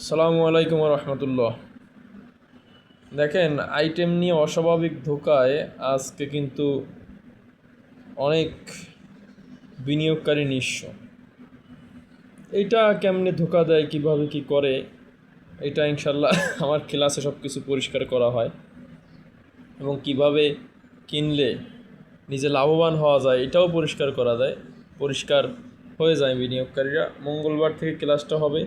সালামু আলাইকুম রহমতুল্লাহ দেখেন আইটেম নিয়ে অস্বাভাবিক ধোকায় আজকে কিন্তু অনেক বিনিয়োগকারী নিঃস্ব। এইটা কেমনে ধোকা দেয়, কীভাবে কি করে, এটা ইনশাল্লাহ আমার ক্লাসে সব কিছু পরিষ্কার করা হয়। এবং কীভাবে কিনলে নিজে লাভবান হওয়া যায়, এটাও পরিষ্কার করা যায়, পরিষ্কার হয়ে যায় বিনিয়োগকারীরা। মঙ্গলবার থেকে ক্লাসটা হবে।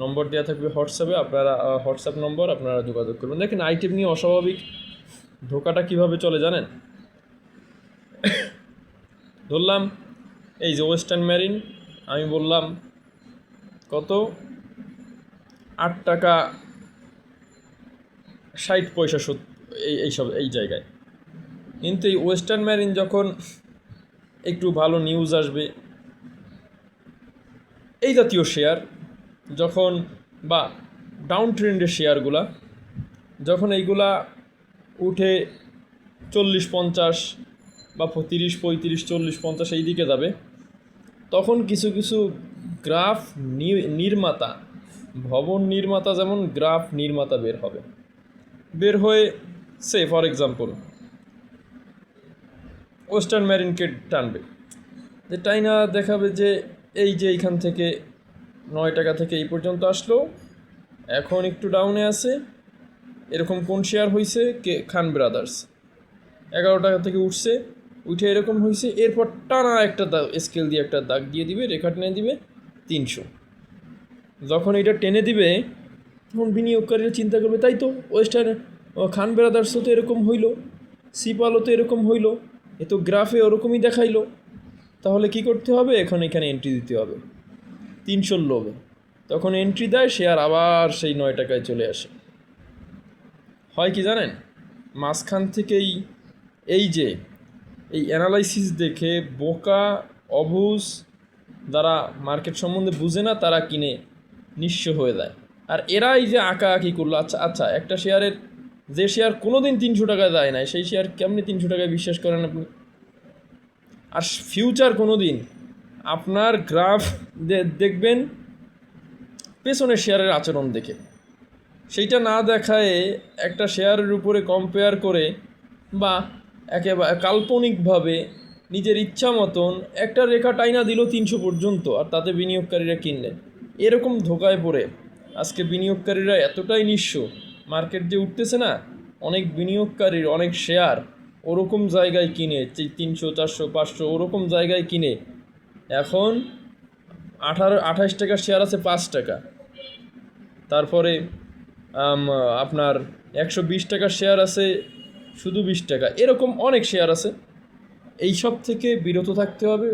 নম্বর দেওয়া থাকবে হোয়াটসঅ্যাপে। আপনারা হোয়াটসঅ্যাপ নম্বর আপনারা যোগাযোগ করবেন। দেখেন আইটেম নিয়ে অস্বাভাবিক। ধোকাটা কীভাবে চলে জানেন? ধরলাম, এই যে ওয়েস্টার্ন ম্যারিন আমি বললাম, কত? আট টাকা ষাট পয়সা এই এইসব এই জায়গায়। কিন্তু এই ওয়েস্টার্ন ম্যারিন যখন একটু ভালো নিউজ আসবে, এই জাতীয় শেয়ার যখন বা ডাউন ট্রেন্ডের শেয়ারগুলা যখন এইগুলা উঠে চল্লিশ পঞ্চাশ বা তিরিশ, পঁয়ত্রিশ, চল্লিশ, পঞ্চাশ এই দিকে যাবে, তখন কিছু কিছু গ্রাফ নির্মাতা, ভবন নির্মাতা যেমন গ্রাফ নির্মাতা বের হবে। বের হয়ে সে ফর এক্সাম্পল ওয়েস্টার্ন ম্যারিনকে টানবে। যে টাইনা দেখাবে যে এই যে এইখান থেকে নয় টাকা থেকে এই পর্যন্ত আসলো। এখন একটু ডাউনে আছে। এরকম কোন শেয়ার হয়েছে কে? খান ব্রাদার্স এগারো টাকা থেকে উঠছে। উঠে এরকম হয়েছে এরপর টানা একটা দাগ স্কেল দিয়ে একটা দাগ দিয়ে দিবে রেখা টেনে দিবে তিনশো। যখন এটা টেনে দিবে, তখন বিনিয়োগকারীরা চিন্তা করবে, তাই তো ওয়েস্টার্ন খান ব্রাদার্সও তো এরকম হইল সিপালও তো এরকম হইল, এ তো গ্রাফে ওরকমই দেখাইলো। তাহলে কি করতে হবে? এখন এখানে এন্ট্রি দিতে হবে। তিনশোর লোভে তখন এন্ট্রি দেয় শেয়ার আবার সেই নয় টাকায় চলে আসে। হয় কি জানেন? মাঝখান থেকেই এই যে, এই অ্যানালাইসিস দেখে বোকা, অবুজ যারা মার্কেট সম্বন্ধে বুঝে না, তারা কিনে নিঃস্ব হয়ে যায়। আর এরাই যে আঁকা আঁকি করল আচ্ছা আচ্ছা একটা শেয়ারের যে শেয়ার কোনো দিন তিনশো টাকায় দেয় নাই, সেই শেয়ার কেমনি তিনশো টাকায় বিশ্বাস করেন আপনি? আর ফিউচার কোনো দিন আপনার গ্রাফ দেখবেন পেছনের শেয়ারের আচরণ দেখে। সেইটা না দেখায় একটা শেয়ারের উপরে কম্পেয়ার করে বা একেবারে কাল্পনিকভাবে নিজের ইচ্ছা মতন একটা রেখা টাইনা দিল তিনশো পর্যন্ত আর তাতে বিনিয়োগকারীরা কিনলেন। এরকম ধোকায় পড়ে আজকে বিনিয়োগকারীরা এতটাই নিঃস্ব, মার্কেট যে উঠতেছে না, অনেক বিনিয়োগকারীর অনেক শেয়ার ওরকম জায়গায় কিনে, তিনশো, চারশো, পাঁচশো ওরকম জায়গায় কিনে এখন আঠারো আঠাশ টাকার শেয়ার আছে পাঁচ টাকা। তারপরে আপনার একশো বিশ টাকার শেয়ার আছে, শুধু বিশ টাকা। এরকম অনেক শেয়ার আছে। এইসব থেকে বিরত থাকতে হবে।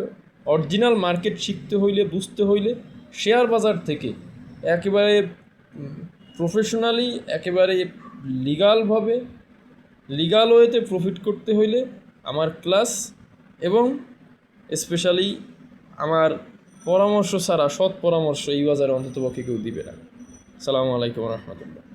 অরিজিনাল মার্কেট শিখতে হইলে, বুঝতে হইলে শেয়ার বাজার থেকে একেবারে প্রফেশনালি একেবারে লিগালভাবে লিগাল ওয়েতে প্রফিট করতে হইলে আমার ক্লাস এবং স্পেশালি আমার পরামর্শ ছাড়া সৎ পরামর্শ এই বাজারে অন্ততপক্ষে কেউ দিবে না। সালামু আলাইকুম রহমতুল্লাহ।